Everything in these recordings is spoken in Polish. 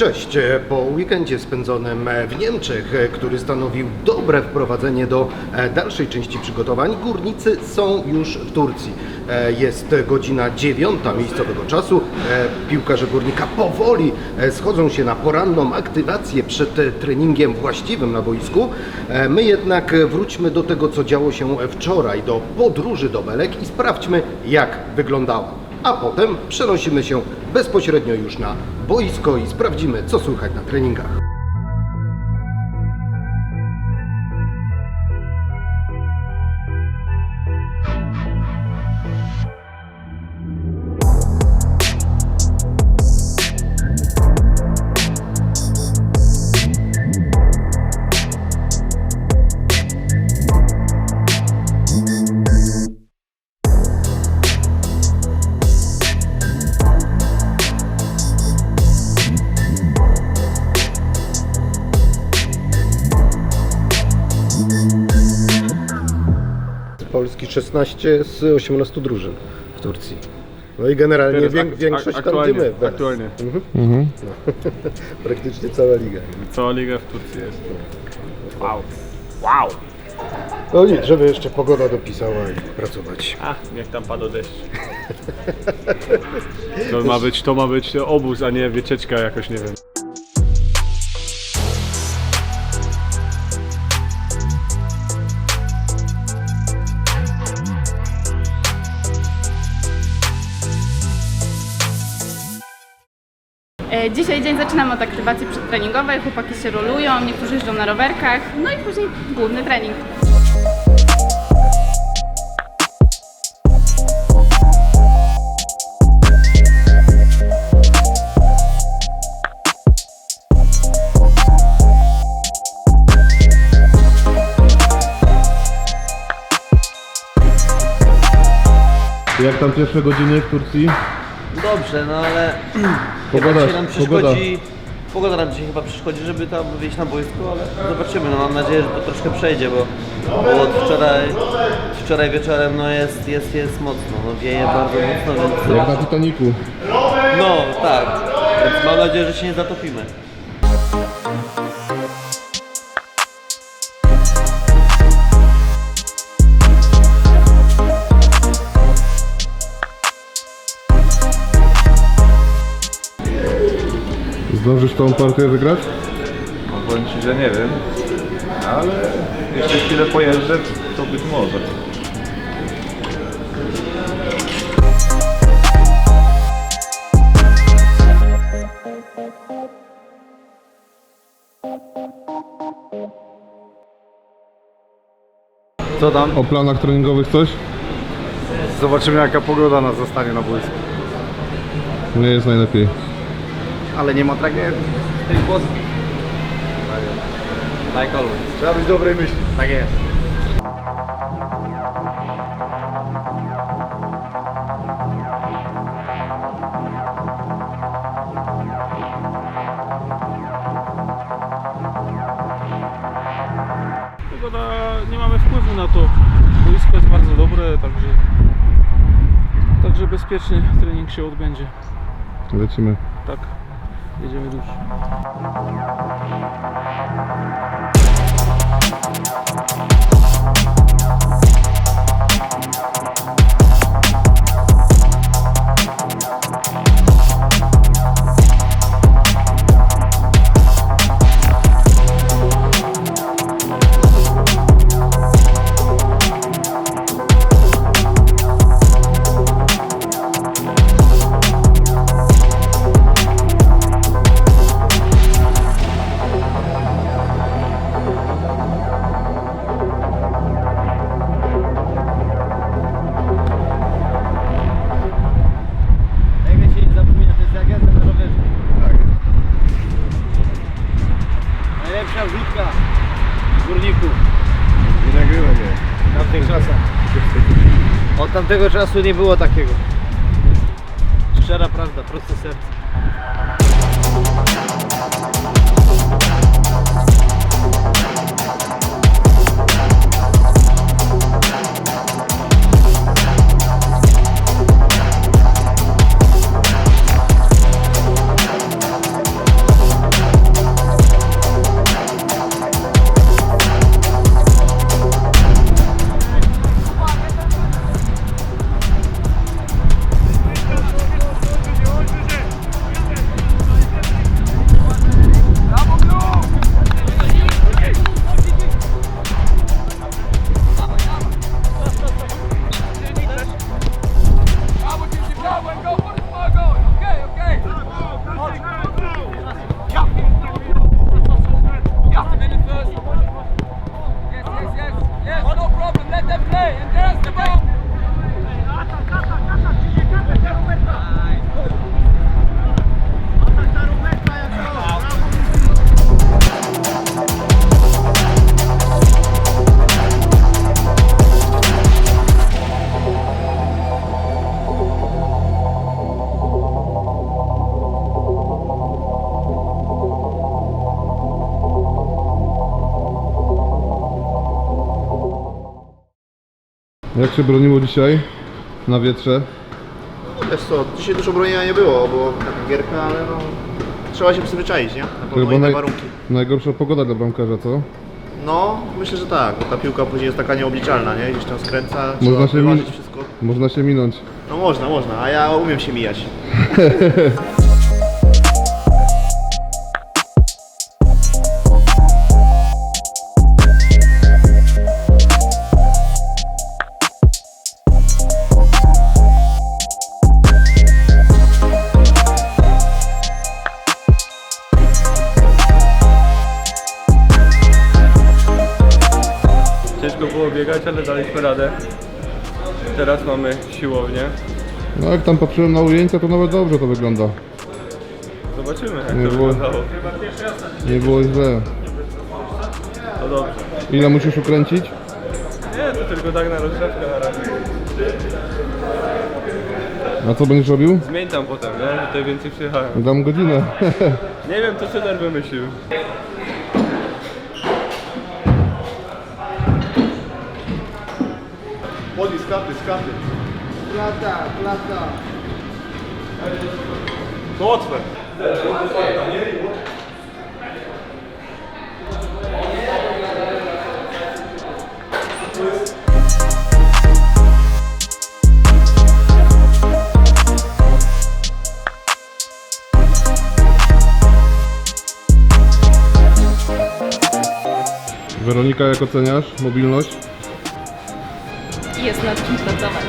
Cześć. Po weekendzie spędzonym w Niemczech, który stanowił dobre wprowadzenie do e, dalszej części przygotowań, górnicy są już w Turcji. E, Jest godzina dziewiąta miejscowego czasu. E, Piłkarze górnika powoli schodzą się na poranną aktywację przed treningiem właściwym na boisku. My jednak wróćmy do tego, co działo się wczoraj, do podróży do Belek i sprawdźmy, jak wyglądała a potem przenosimy się bezpośrednio już na boisko i sprawdzimy, co słychać na treningach. Polski 16 z 18 drużyn w Turcji. No i generalnie Teraz wię- ak- większość ak- tam, gdzie aktualnie, my. Aktualnie. Mhm. Praktycznie cała liga. Cała liga w Turcji jest. Wow. Wow. No nic, żeby jeszcze pogoda dopisała i pracować. A, niech tam pada deszcz. To ma być, to ma być obóz, a nie wycieczka jakoś, nie wiem. Dzisiaj dzień zaczynamy od aktywacji przedtreningowej, chłopaki się rolują, niektórzy jeżdżą na rowerkach, no i później główny trening. Jak tam pierwsze godziny w Turcji? Dobrze, no ale Pogoda- chyba nam pogoda. przeszkodzi. Pogoda nam dzisiaj chyba przeszkodzi, żeby tam wyjść na boisko, ale zobaczymy. No mam nadzieję, że to troszkę przejdzie, bo, bo od wczoraj, wczoraj wieczorem no jest, jest, jest mocno, no wieje bardzo mocno, więc Jak na Titaniku. no tak. Więc mam nadzieję, że się nie zatopimy. Zdążysz tą partię wygrać? No powiem Ci, że nie wiem, ale jeszcze chwilę pojeżdżę, to być może. Co tam? O planach treningowych coś? Zobaczymy jaka pogoda nas zostanie na boisku. Nie jest najlepiej. Ale nie ma tragedii. Like always. Trzeba być dobrej myśli. Tak jest. Pogoda, nie mamy wpływu na to. Boisko jest bardzo dobre, także, także bezpiecznie trening się odbędzie. Lecimy. Tak, jedziemy już. Tamtego czasu nie było takiego. Szczera prawda, proste serce. Jak się broniło dzisiaj na wietrze? Wiesz co, dzisiaj dużo bronienia nie było, bo taka gierka, ale no... Trzeba się przyzwyczaić, nie? Na pewno inne naj- warunki. najgorsza pogoda dla bramkarza, co? No, myślę, że tak, bo ta piłka później jest taka nieobliczalna, nie? Gdzieś tam skręca, trzeba Można się wyważyć min- wszystko. Można się minąć. No można, można, a ja umiem się mijać. biegać, ale daliśmy radę. Teraz mamy siłownię. No jak tam patrzyłem na ujęcia, to nawet dobrze to wygląda. Zobaczymy jak Nie to było- wyglądało. Nie było źle. To dobrze. Ile musisz ukręcić? Nie, to tylko tak na rozgrzewkę na razie. A co będziesz robił? Zmień tam potem, nie? Tutaj więcej przyjechałem. Dam godzinę. Nie wiem, co trener wymyślił. Skaty, skaty. To łatwe. Weronika, jak oceniasz mobilność? Jest nad czym pracować.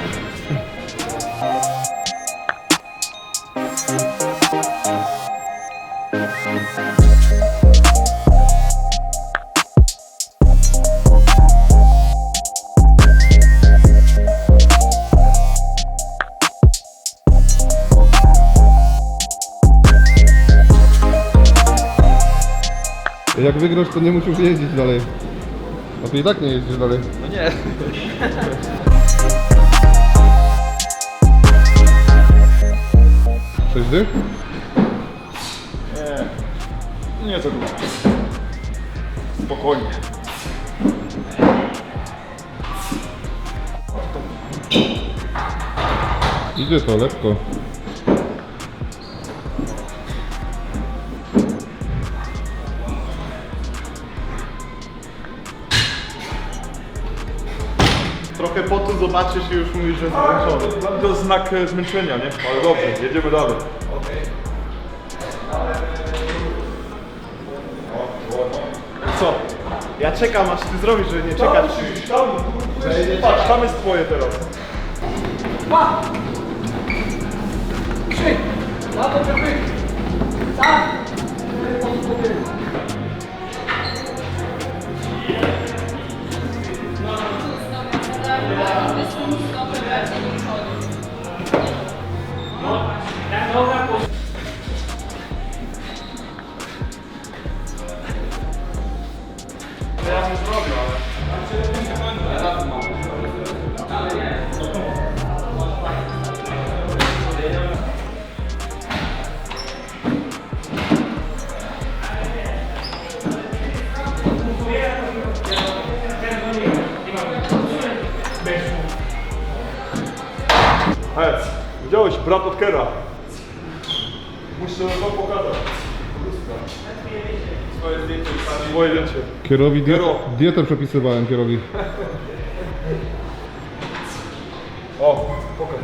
Jak wygrasz, to nie musisz jeździć dalej. A ty i tak nie jeździsz dalej. No nie. Sześć dych? Nie to dużo. Spokojnie. Idzie to lekko. Trochę po tym zobaczysz i już mówisz, że jest zmęczony. To znak e, zmęczenia, nie? Ale dobrze, jedziemy dalej. Co? Ja czekam aż ty zrobisz, że nie czekasz. Patrz, brat od Kera. Muszę wam pokazać. Swoje zdjęcie. Swoje zdjęcie. Kierowi diet, Kiero. dietę przepisywałem kierowi. O, pokaż.